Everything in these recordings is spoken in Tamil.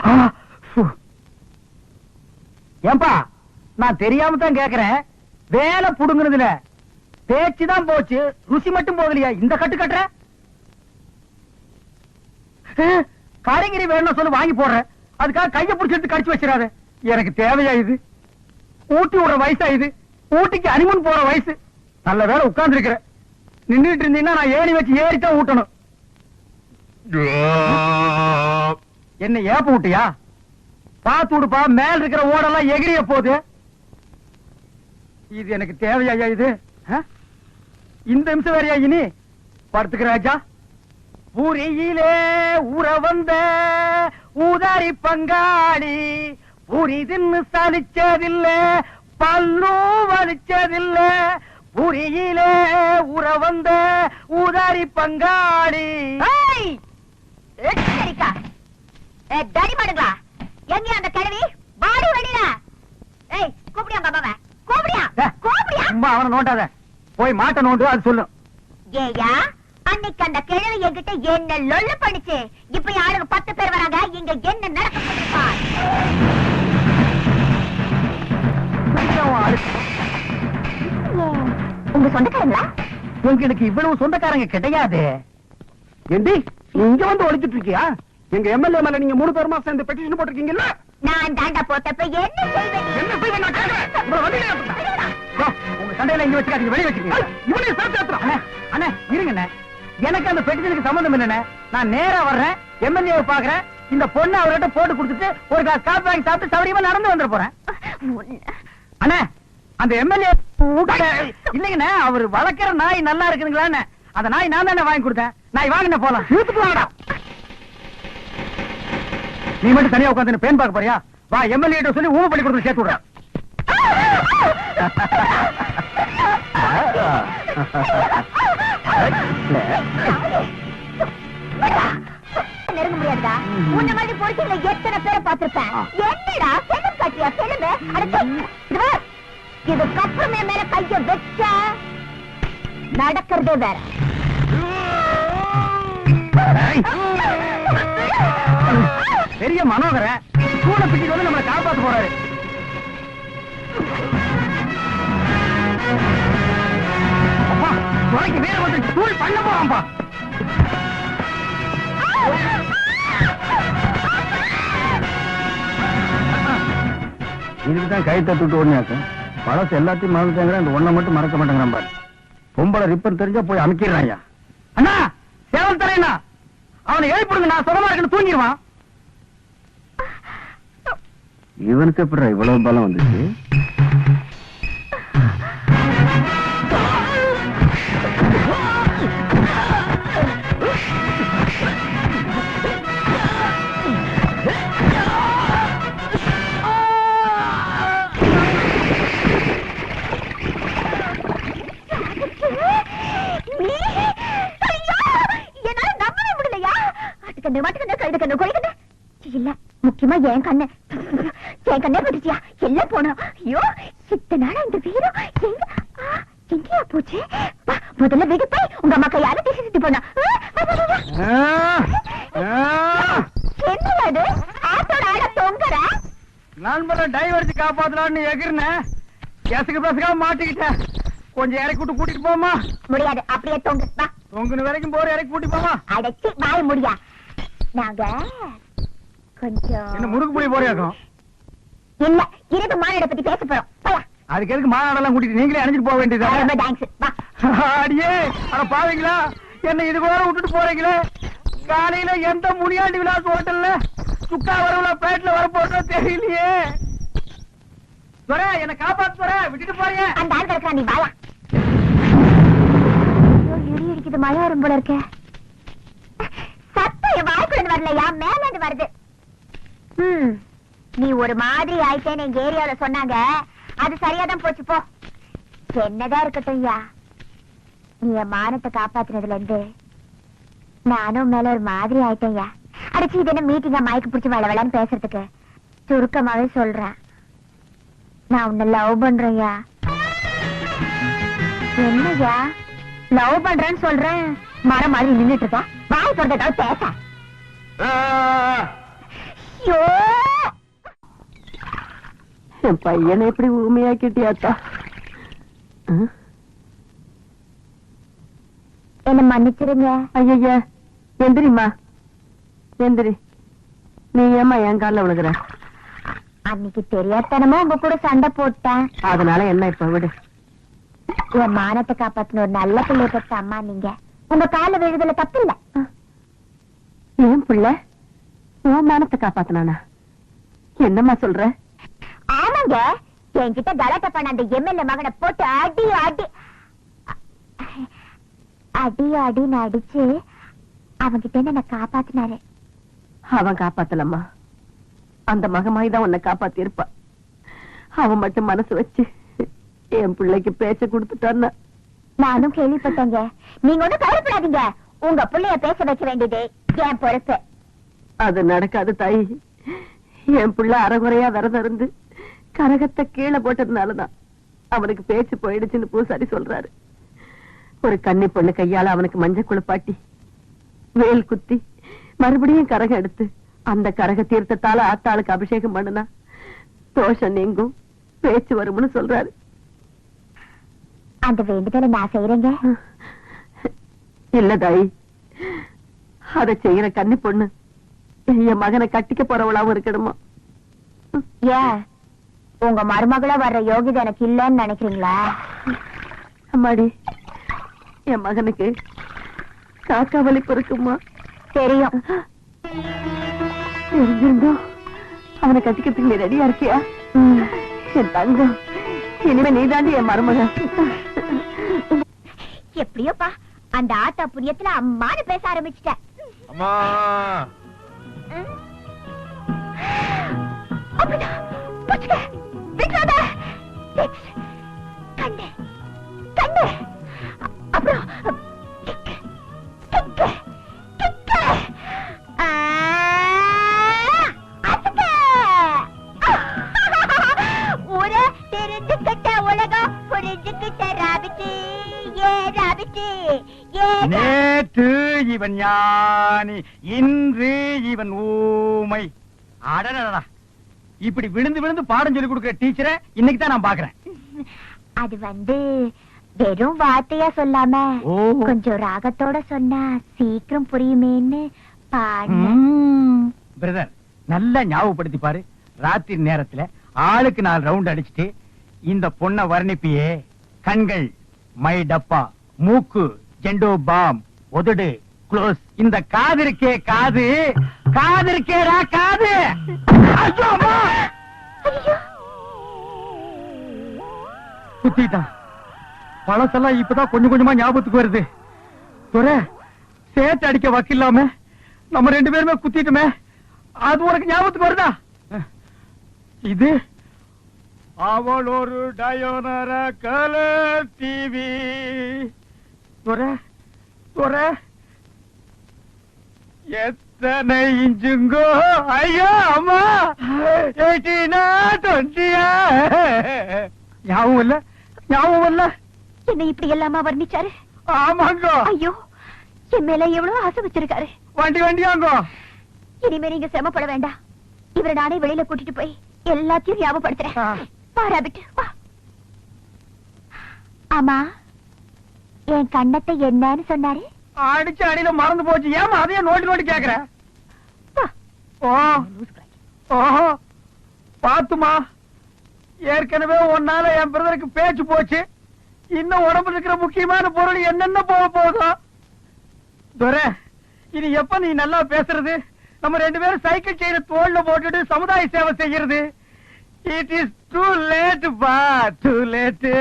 ஆ, ஏன்பா நான் தெரியாம தான் கேக்குறேன். வேலை புடுங்குனதுல பேச்சு தான் போச்சு. ருசி மட்டும் போகலையா? இந்த கட்டு கட்டுற? ஏ, காய்கறி வேணும்னு சொல்லி வாங்கி போடுறேன். அதுக்காக கைய பிடிச்சி எடுத்து கடிச்சு வச்சிடாத. எனக்கு தேவையா இது? ஊட்டி விடுற வயசா இது? ஊட்டிக்கு அனிமன் போற வயசு? நல்ல வேலை உட்கார்ந்து இருக்கிற நின்றுட்டு இருந்தீங்கன்னா நான் ஏணி வச்சு ஏறித்தான் ஊட்டணும். என்ன ஏப்ப விட்டியா? பார்த்து விடுப்பா மேல இருக்கிற ஓடெல்லாம் எகிரிய போகுது. இது எனக்கு தேவையா இது? ஆ? இந்த நிமிஷம் வேறையா இனி? படுத்துக்கிற ராஜா. பூரியிலே வந்த ஊதாரி பங்காளி புரிதுன்னு சலிச்சதில்ல பல்லும் வலிச்சதில்ல. புரியிலே உற வந்த ஊதாரி பங்காளி. ஏய்! எச்சரிக்கா. தடி மாடுங்களா? எங்க அந்த கிழவி? பாடி வெளியில. ஏய் கூப்பிடியா பாபாவ கூப்பிடியா? கூப்பிடியா? சும்மா அவனை நோண்டாத. போய் மாட்ட நோண்டு அது சொல்லும் ஏயா அன்னைக்கு அந்த கிழவி என்கிட்ட என்ன லொல்லு பண்ணிச்சு? இப்ப யாருக்கு பத்து பேர் வராங்க இங்க என்ன நடக்க. உங்க சொந்தக்காரங்களா? உங்களுக்கு இவ்வளவு சொந்தக்காரங்க கிடையாது. இங்க வந்து ஒழிச்சிட்டு இருக்கியா? எங்க எம்எல்ஏ மேல நீங்க மூணு பேருமா சேர்ந்து பெட்டிஷன் போட்டிருக்கீங்கல்ல? நான் தாண்டா போட்டப்ப என்ன செய்வேன்? என்ன செய்வேன் நான் கேக்குறேன். உங்க சண்டையில இங்க வச்சுக்காதீங்க வெளிய வச்சுக்கீங்க. இவனையும் சேர்த்து ஏத்துறோம் அண்ணே, இருங்கண்ணே. எனக்கு அந்த பெட்டிஷனுக்கு சம்பந்தம் இல்லண்ணே. நான் நேரா வர்றேன் எம்எல்ஏ பாக்குறேன் இந்த பொண்ணு அவர்கிட்ட போட்டு கொடுத்துட்டு ஒரு கிளாஸ் காப்பி வாங்கி சாப்பிட்டு சௌரியமா நடந்து வந்துட போறேன். அண்ணே அந்த எம்எல்ஏ இல்லைங்கண்ணே அவர் வளர்க்கிற நாய் நல்லா இருக்குதுங்களான்னு அந்த நாய் நான் தானே வாங்கி கொடுத்தேன். நாய் வாங்கின போலாம். இழுத்துட்டு வாங்கடா நீ மட்டும் தனியா உட்காந்து பேன் பார்க்க போறியா? வா எம்எல்ஏ சொல்லி ஊம பண்ணி கொடுத்து சேர்த்து விடுறேன் நெருங்க முடியாதுடா. உன்ன மாதிரி பொறுக்கில எத்தனை பேரை பார்த்திருப்பேன்? என்னடா செல்லும் காட்டியா செல்லுமே? இதுக்கப்புறம் மேல கைய வச்ச நடக்கிறதே வேற. பெரிய மனோகரன் கூட பிடிச்சு வந்து நம்மளை காப்பாத்து போறாரு. அப்பா, துறைக்கு வேற வந்து தூள் பண்ண போறான்பா இதுக்குதான் கை தட்டுட்டு ஓடினாக்க? பழசு எல்லாத்தையும் மறந்துட்டாங்க அந்த ஒண்ணை மட்டும் மறக்க மாட்டேங்கிறான் பாரு. பொம்பளை ரிப்பர் தெரிஞ்சா போய் அமைக்கிறான் அண்ணா சேவல் தரேண்ணா அவனை எழுப்பிடுங்க நான் சுகமா இருக்குன்னு தூங்கிடுவான். இவனுக்கு எப்படி இவ்வளவு பலம் வந்துச்சு? நீ முக்கியமா என் கண்ணு. என் கண்ணே பட்டுச்சியா எல்லாம் போனோம். ஐயோ இத்தனை நாளா இந்த வீரம். எங்க? ஆ, எங்கேயா போச்சு? முதல்ல வீடு போய் உங்க அம்மா கையால பேசி சுத்தி போனா என்னது ஆட்டோட ஆட தொங்குற? நண்பரை டைவர்ஸ் காப்பாத்தலாம்னு எகிர்னேன் கேசுக்கு பேசுக்காம மாட்டிக்கிட்டேன். கொஞ்சம் இறக்கி விட்டு கூட்டிட்டு போமா முடியாது அப்படியே தொங்கு. தொங்குன வரைக்கும் போற இறக்கி கூட்டி போமா அடைச்சி வாய முடியா. நாங்க கொஞ்சம் என்ன முறுக்கு புளி போறியாக்கும்? இல்ல இரவு மாநாட பத்தி பேச போறோம். அதுக்கு எதுக்கு மாநாடெல்லாம் கூட்டிட்டு நீங்களே அணிஞ்சிட்டு போக வேண்டியதா அடியே அட பாவீங்களா? என்ன இது போல விட்டுட்டு போறீங்களே? காலையில எந்த முனியாண்டி விலாஸ் ஹோட்டல்ல சுக்கா வரவுல பேட்ல வர போறதோ தெரியலையே. துரை என்ன காப்பாத்து துரை விட்டுட்டு போறீங்க அந்த ஆள் கிடக்குறா நீ வாயா. இடி இடிக்குது மழை வரும் போல இருக்க. சத்தம் என் வாய்க்குள்ள வரலையா? மேல வருது. ம். நீ ஒரு மாதிரி ஆயிட்டேன்னு எங்க ஏரியால சொன்னாங்க. அது சரியாதான் போச்சு போ. என்னதான் இருக்கட்டும் ஐயா. நீ என் மானத்தை காப்பாத்துனதுல இருந்து நானும் மேல ஒரு மாதிரி ஆயிட்டேன்யா அடிச்சு இது என்ன மீட்டிங்கா மயக்கு பிடிச்சி வள வளன்னு பேசுறதுக்கு. சுருக்கமாவே சொல்றேன். நான் உன்னை லவ் பண்றேன்யா என்னய்யா லவ் பண்றேன்னு சொல்றேன். மரம் மாதிரி நின்னுட்டு இருக்கா. வாய் சொல்றதாவது பேச. ஐயோ! என் பையனை எப்படி ஊமையாக்கிட்டியாத்தா? என்ன மன்னிச்சிருங்க. ஐயய்ய எந்திரிம்மா. எந்திரி. நீ ஏம்மா என் கால்ல விழுகுற? அன்னைக்கு தெரியாதனமா உங்க கூட சண்டை போட்டேன். அதனால என்ன இப்ப விடு. என் மானத்தை காப்பாத்தின ஒரு நல்ல பிள்ளைய பெற்ற அம்மா நீங்க. உங்க கால விழுதுல தப்பு இல்ல ஏன் பிள்ளை? உன் மானத்தை காப்பாத்தினானா? என்னம்மா சொல்ற? ஆமாங்க என்கிட்ட கலாட்டா பண்ண அந்த எம்எல்ஏ மகனை போட்டு அடி அடி. அடி அடின்னு அடிச்சு அவன்கிட்ட இருந்து என்ன காப்பாத்தினாரு. அவன் காப்பாத்தலம்மா. அந்த மகமாய் தான் உன்னை காப்பாத்தி இருப்பா அவன் மட்டும் மனசு வச்சு என் பிள்ளைக்கு பேச்ச கொடுத்துட்டான்னா. நானும் கேள்விப்பட்டேங்க. நீங்க ஒண்ணும் கவலைப்படாதீங்க. உங்க பிள்ளைய பேச வைக்க வேண்டியது என் பொறுப்பு. அது நடக்காது தாய். என் பிள்ளை அறகுறையா விரதம் இருந்து கரகத்தை கீழே போட்டதுனாலதான் அவனுக்கு பேச்சு போயிடுச்சுன்னு பூசாரி சொல்றாரு. ஒரு கன்னி பொண்ணு கையால அவனுக்கு மஞ்சள் குளிப்பாட்டி வேல் குத்தி மறுபடியும் கரகம் எடுத்து அந்த கரக தீர்த்தத்தால ஆத்தாளுக்கு அபிஷேகம் பண்ணுனா தோஷம் நீங்கும் பேச்சு வரும்னு சொல்றாரு. அந்த வேண்டுதலை நான் செய்யறேங்க இல்ல தாய். அத செய்யற கன்னி பொண்ணு என் மகனை கட்டிக்க போறவளாவும் இருக்கணுமா? ஏன்? உங்க மருமகளா வர்ற யோகிதை எனக்கு இல்லைன்னு நினைக்கிறீங்களா அம்மாடி என் மகனுக்கு காக்கா வலிப்பு இருக்குமா தெரியும் தெரிஞ்சிருந்தோம் அவனை கட்டிக்கிறதுக்கு நீ ரெடியா இருக்கியா. என் தங்கம் இனிமே நீதாண்டி என் மருமக எப்படியோப்பா அந்த ஆத்தா புண்ணியத்துல அம்மானு பேச ஆரம்பிச்சிட்டேன் அம்மா. அப்படிதான். கண்ணு. கண்ணு. அப்புறம் நேற்று இவன் ஞானி இன்று இவன் ஊமை. அடடடா இப்படி விழுந்து விழுந்து பாடம் சொல்லி கொடுக்கிற டீச்சரை இன்னைக்கு தான் நான் பாக்குறேன் அது வந்து வெறும் வார்த்தையா சொல்லாம. கொஞ்சம் ராகத்தோட சொன்னா சீக்கிரம் புரியுமேன்னு பிரதர் நல்லா ஞாபகப்படுத்தி பாரு. ராத்திரி நேரத்துல ஆளுக்கு நாலு ரவுண்ட் அடிச்சுட்டு இந்த பொண்ண வர்ணிப்பியே. கண்கள் மை டப்பா மூக்கு ஜெண்டோ பாம் உதடு க்ளோஸ் இந்த காது. இருக்கே காது. காது இருக்கேடா காது! குத்திட்டான். பழசெல்லாம் இப்பதான் கொஞ்சம் கொஞ்சமா ஞாபகத்துக்கு வருது. துரை சேர்த்து அடிக்க வக்கில்லாம நம்ம ரெண்டு பேருமே குத்திட்டுமே. அது உனக்கு ஞாபகத்துக்கு வருதா? இது? அவள் ஒரு டயோனர கல டிவி துரை துரை. எத்தனை இன்ச்சுங்கோ ஐயோ அம்மா! எயிட்டீனா டுவெண்ட்டியா ஞாபகம் இல்ல? ஞாபகம் இல்ல? என்ன இப்படி எல்லாமா வர்ணிச்சாரு? ஆமாங்கோ. ஐயோ என் மேல எவ்வளவு ஆசை வச்சிருக்காரு. வண்டி வண்டியாங்கோ. இனிமே நீங்க சிரமப்பட வேண்டாம். இவரை நானே வெளியில கூட்டிட்டு போய் எல்லாத்தையும் ஞாபகப்படுத்துறேன். ராபிட் வா. ஆமா என் கண்ணத்தை என்னன்னு சொன்னாரு? அடிச்சு அடியில மறந்து போச்சு. ஏமா அதையே நோட்டி நோட்டி கேக்குற? ஓ. ஓஹோ. பாத்துமா. ஏற்கனவே ஒன்னால என் பிரதருக்கு பேச்சு போச்சு. இன்னும் உடம்புல இருக்கிற முக்கியமான பொருள் என்னென்ன போக போதும் துரை இது எப்ப நீ நல்லா பேசுறது? நம்ம ரெண்டு பேரும் சைக்கிள் செயின தோல்ல போட்டுட்டு சமுதாய சேவை செய்யறது. இட் இஸ் டூ லேட் பா. Too late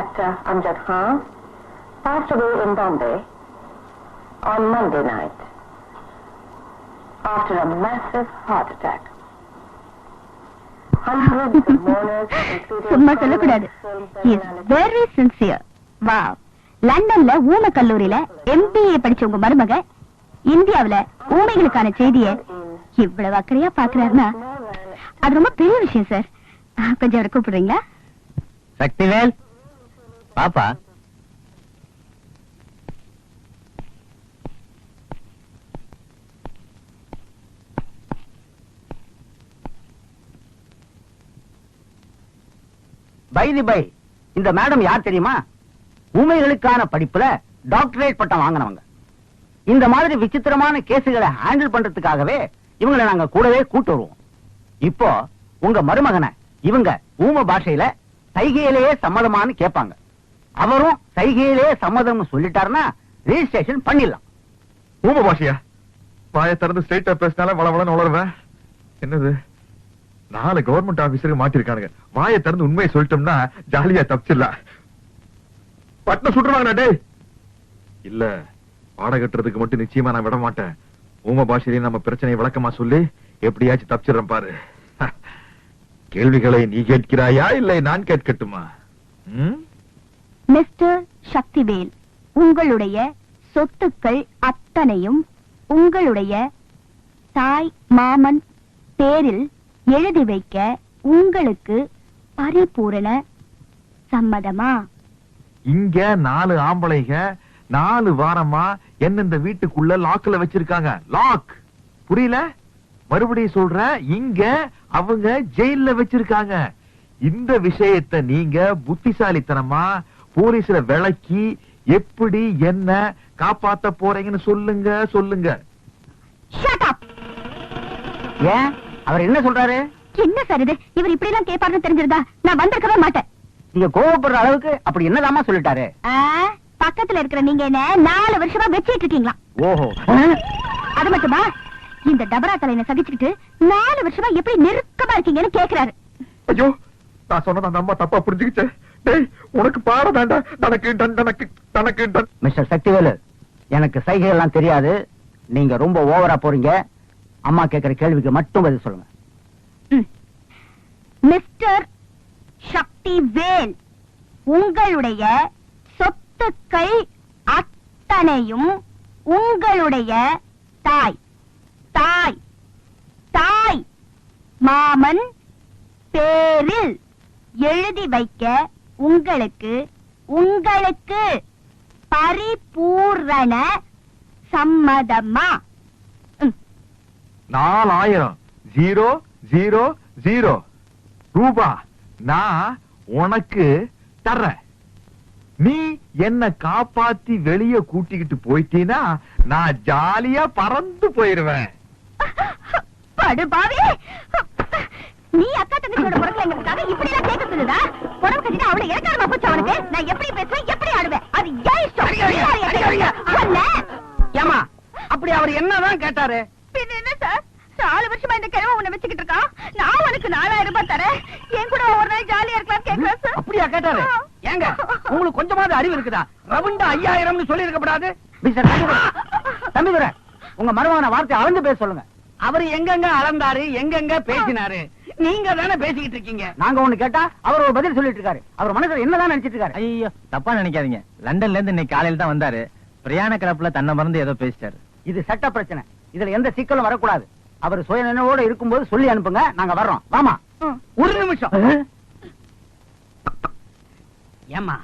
actor Amjad Khan passed away in Bombay on Monday night after a massive heart attack. சும்மா சொல்லக்கூடாது. இஸ் வெரி சின்சியர் வா லண்டன்ல ஊம கல்லூரியில எம்பிஏ படிச்ச உங்க மருமக இந்தியாவுல ஊமைகளுக்கான செய்திய இவ்வளவு அக்கறையா பாக்குறாருன்னா அது ரொம்ப பெரிய விஷயம் சார் கொஞ்சம் அவரை கூப்பிடுறீங்களா? சக்திவேல்? பாப்பா. பைதி பை இந்த மேடம் யார் தெரியுமா? உமைகளுக்கான படிப்புல டாக்டரேட் பட்டம் வாங்கினவங்க. இந்த மாதிரி விசித்திரமான கேசுகளை ஹேண்டில் பண்றதுக்காகவே இவங்களை நாங்க கூடவே கூட்டு வருவோம். இப்போ உங்க மருமகனை இவங்க ஊம பாஷையில சைகையிலேயே சம்மதமான்னு கேட்பாங்க. அவரும் சைகையிலே சம்மதம் சொல்லிட்டாருன்னா ரிஜிஸ்ட்ரேஷன் பண்ணிடலாம். ஊம பாஷியா? வாய திறந்து ஸ்ட்ரைட்டா பேசினால வள வளன்னு என்னது? நாலு கவர்மெண்ட் ஆபீசருக்கு மாட்டிருக்கானுங்க. வாயை திறந்து உண்மையை சொல்லிட்டோம்னா ஜாலியா தப்பிச்சிடலாம். பட்டம் சுட்டுருவாங்கடா டேய். இல்ல பாட கட்டுறதுக்கு மட்டும் நிச்சயமா நான் விட மாட்டேன் ஊம பாஷையிலே நம்ம பிரச்சனையை விளக்கமா சொல்லி எப்படியாச்சும் தப்பிச்சிடறேன் பாரு. கேள்விகளை நீ கேட்கிறாயா இல்லை நான் கேட்கட்டுமா? ம்? மிஸ்டர் சக்திவேல் உங்களுடைய சொத்துக்கள் அத்தனையும் உங்களுடைய தாய் மாமன் பேரில் எழுதி வைக்க உங்களுக்கு பரிபூரண சம்மதமா? இங்க நாலு ஆம்பளைங்க நாலு வாரமா என்ன இந்த வீட்டுக்குள்ள லாக்ல வச்சிருக்காங்க. லாக் புரியல? மறுபடியும் சொல்றேன் இங்க அவங்க ஜெயில்ல வச்சிருக்காங்க. இந்த விஷயத்தை நீங்க புத்திசாலித்தனமா போலீஸ்ல விளக்கி எப்படி என்ன காப்பாத்த போறீங்கன்னு சொல்லுங்க சொல்லுங்க. ஷட் அப் ஏன்? அவர் என்ன சொல்றாரு? என்ன சார் இது? இவர் இப்படி எல்லாம் கேட்பாருன்னு தெரிஞ்சிருந்தா நான் வந்திருக்கவே மாட்டேன். நீங்க கோவப்படுற அளவுக்கு அப்படி என்னதாம்மா சொல்லிட்டாரு? ஆ, பக்கத்துல இருக்கிற நீங்க என்ன நாலு வருஷமா வச்சிட்டு இருக்கீங்களா? ஓஹோ. அது மட்டுமா? இந்த டபரா தலையனை சகிச்சுக்கிட்டு நாலு வருஷமா எப்படி நெருக்கமா இருக்கீங்கன்னு கேக்குறாரு. ஐயோ நான் சொன்னத அந்த அம்மா தப்பா புரிஞ்சுக்கிச்சேன் உனக்கு பாட வேண்டாம் தனக்கு தனக்கு தனக்கு டன். மிஸ்டர் சக்திவேலு எனக்கு சைகை எல்லாம் தெரியாது. நீங்க ரொம்ப ஓவரா போறீங்க. அம்மா கேக்குற கேள்விக்கு மட்டும் பதில் சொல்லுங்க. மிஸ்டர் சக்தி வேல் உங்களுடைய சொத்துக்கள் அத்தனையும் உங்களுடைய தாய் தாய் தாய் மாமன் பேரில் எழுதி வைக்க உங்களுக்கு உங்களுக்கு பரிபூரண சம்மதமா. நாலாயிரம். Zero zero zero. ரூபா. நான் உனக்கு தர்றேன். நீ என்ன காப்பாத்தி வெளிய கூட்டிக்கிட்டு போயிட்டீனா நான் ஜாலியா பறந்து போயிருவேன். படுபாவி! நீ அக்கா தங்கச்சியோட பிறக்கலைங்கிறதுக்காக இப்படி எல்லாம் கேட்க சொல்லுதா? புடவை கட்டிட்டு அவளை இறக்காரமா போச்சு அவனுக்கு நான் எப்படி பேசுவேன் எப்படி ஆடுவேன்? அது ஏன் இஷ்டம். ஏமா அப்படி அவர் என்னதான் கேட்டாரு? பின்ன என்ன சார் நாலு வருஷமா இந்த கிழமை உன்னை வச்சுக்கிட்டு இருக்கான். நான் உனக்கு நாலாயிரம் ரூபாய் தரேன். என் கூட ஒரு நாள் ஜாலியா இருக்கலாம் கேட்கிறேன் சார் அப்படியா கேட்டாரு? ஏங்க உங்களுக்கு கொஞ்சமாவது அறிவு இருக்குதா? ரவுண்டா ஐயாயிரம்னு சொல்லி இருக்கக்கூடாது மிஸ்டர் தம்பிதுரை, உங்க மருமகன வார்த்தை அளந்து பேச சொல்லுங்க. அவர் எங்கெங்க அளந்தாரு எங்கெங்க பேசினாரு? நீங்க தானே பேசிக்கிட்டு இருக்கீங்க? நாங்க ஒண்ணு கேட்டா அவர் ஒரு பதில் சொல்லிட்டு இருக்காரு. அவர் மனசுல என்னதான் நினைச்சிட்டு இருக்காரு? ஐயோ தப்பா நினைக்காதீங்க. லண்டன்ல இருந்து இன்னைக்கு காலையில தான் வந்தாரு. பிரயாண கிளப்புல தன்னை மறந்து ஏதோ பேசிட்டாரு. இது சட்ட பிரச்சனை. இதுல எந்த சிக்கலும் வரக்கூடாது. அவர் சுய நினைவோட இருக்கும்போது சொல்லி அனுப்புங்க நாங்க வர்றோம். வாமா. ஒரு நிமிஷம். ஏமா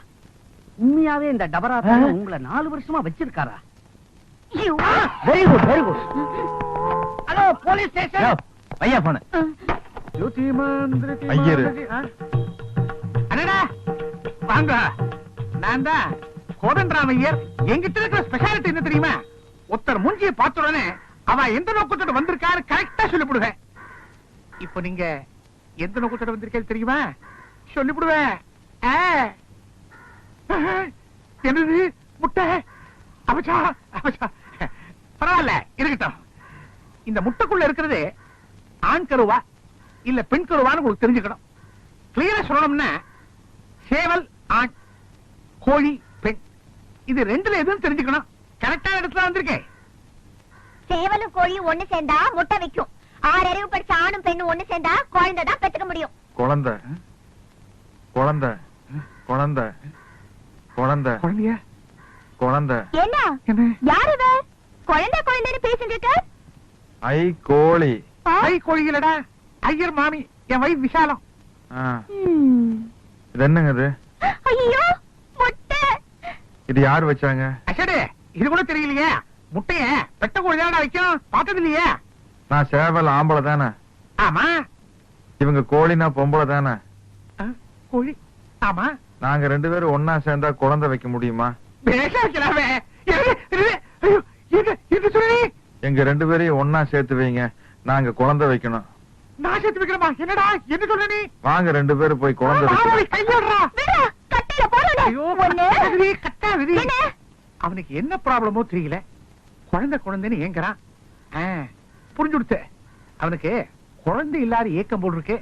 உண்மையாவே இந்த டபரா உங்களை நாலு வருஷமா வச்சிருக்காரா? Very good very good hello police station. பையா போன. ஐயரு. அடடா வாங்க. நான் தான் கோதண்டராமையர். எங்கிட்ட இருக்கிற ஸ்பெஷாலிட்டி என்ன தெரியுமா? ஒருத்தர் மூஞ்சியை பார்த்த உடனே அவன் எந்த நோக்கத்தோட வந்திருக்காரு கரெக்டா சொல்லிவிடுவேன். இப்போ நீங்க எந்த நோக்கத்தோட வந்திருக்கேன்னு தெரியுமா? சொல்லிவிடுவேன். என்னது? முட்டை? அவச்சா அவச்சா பரவாயில்ல இருக்கட்டும். இந்த முட்டைக்குள்ள இருக்கிறது ஆண் கருவா இல்ல பெண் கருவான்னு உங்களுக்கு தெரிஞ்சுக்கணும். கிளியரா சொல்லணும்னா சேவல் ஆண் கோழி பெண். இது ரெண்டுல எதுவும் தெரிஞ்சுக்கணும். கரெக்டான இடத்துல வந்திருக்கேன் சேவலும் கோழியும் ஒண்ணு சேர்ந்தா முட்டை வைக்கும். ஆறு அறிவு படிச்ச ஆணும் பெண்ணும் ஒண்ணு சேர்ந்தா குழந்தை தான் பெத்துக்க முடியும். குழந்தை. குழந்தை. குழந்தை. குழந்தை. குழந்தைய? குழந்தை. என்ன? என்ன? யார் இவ? குழந்தை குழந்தைன்னு பேசிட்டு இருக்க? ஐ கோழி? ஐ கோழிகளடா? ஐயர் மாமி என் வயிறு விசாலம் ஆ, ம். இது என்னங்க இது? ஐயோ முட்டை. இது யார் வச்சாங்க? அசடு இது கூட தெரியலையே. முட்டைய பெட்ட கோழி தானடா வைக்கும் பார்த்தது இல்லையே. நான் சேவல் ஆம்பளை தானே. ஆமா. இவங்க கோழினா பொம்பளை தானே. கோழி. ஆமா. நாங்க ரெண்டு பேரும் ஒன்னா சேர்ந்தா குழந்தை வைக்க முடியுமா? பேச வைக்கலாமே இது, இது, ஐயோ, இது இது சொல்லி. எங்க ரெண்டு பேரையும் ஒன்னா சேர்த்து வைங்க. நாங்க குழந்தை வைக்கணும். நான் சேர்த்து வைக்கிறமா என்னடா? என்ன சொல்ல நீ? வாங்க ரெண்டு பேரும் போய் குழந்தை போடுறேன் ஐயோ ஒண்ணு கட்டா விதி. அவனுக்கு என்ன ப்ராப்ளமோ தெரியல. குழந்தை குழந்தைன்னு ஏங்குறான் ஆ, புரிஞ்சு கொடுத்து அவனுக்கு குழந்தை இல்லாத ஏக்கம் போல் இருக்கு.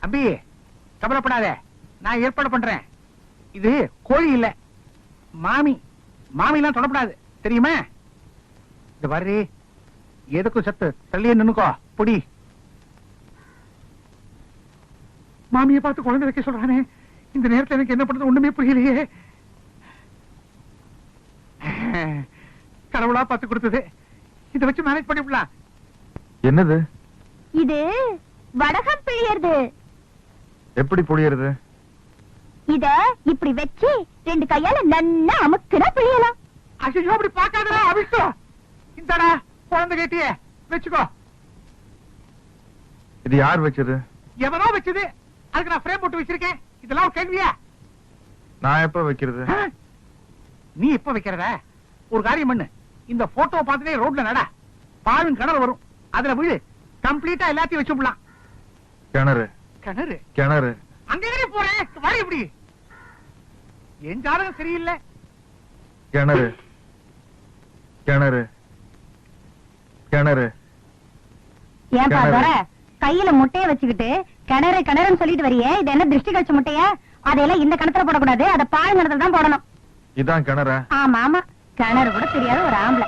அம்பி கவலைப்படாத. நான் ஏற்பாடு பண்றேன். இது கோழி இல்ல. மாமி மாமி எல்லாம் தொடப்படாது. தெரியுமா? இந்த வர்றி எதுக்கும் சத்து தள்ளியே நின்னுக்கோ. பொடி. மாமியை பார்த்து குழந்தை வைக்க சொல்றானே. இந்த நேரத்துல எனக்கு என்ன பண்றது ஒண்ணுமே புரியலையே. கடவுளா பார்த்து கொடுத்தது. இதை வச்சு மேனேஜ் பண்ணிவிடலாம் என்னது? இது வடகம் பிழியறது. எப்படி புளியறது இத இப்படி வச்சு ரெண்டு கையால நன்னா அமுக்குனா பிழியலாம். ஐயோ அப்படி பார்க்காதடா அபிஷ்டோ இந்தடா குழந்தை கேட்டியே. வச்சுக்கோ. இது யார் வச்சது? எவனோ வச்சது. அதுக்கு நான் ஃப்ரேம் போட்டு வச்சிருக்கேன். இதெல்லாம் ஒரு கேள்வியா? நான் எப்ப வைக்கிறது? நீ எப்ப வைக்கிறத? ஒரு காரியம் பண்ணு. இந்த போட்டோ பார்த்துட்டே ரோட்ல நட. பாழும் கிணறு வரும். அதுல விழு. கம்ப்ளீட்டா எல்லாத்தையும் வச்சு விடலாம் கிணறு. கிணறு? கிணறு. அங்க போறேன் வர எப்படி? என் ஜாதகம் சரியில்லை. கிணறு. கிணறு. கிணறு. துரை கையில முட்டைய வச்சுக்கிட்டு கிணறு கிணறுன்னு சொல்லிட்டு வரியே. இது என்ன திருஷ்டி கழிச்ச முட்டைய? அதையெல்லாம் இந்த கிணத்துல போடக்கூடாது. அத பால் கிணத்துல தான் போடணும். இதான் கிணறா? ஆமா ஆமா. கிணறு கூட தெரியாத ஒரு ஆம்பளை.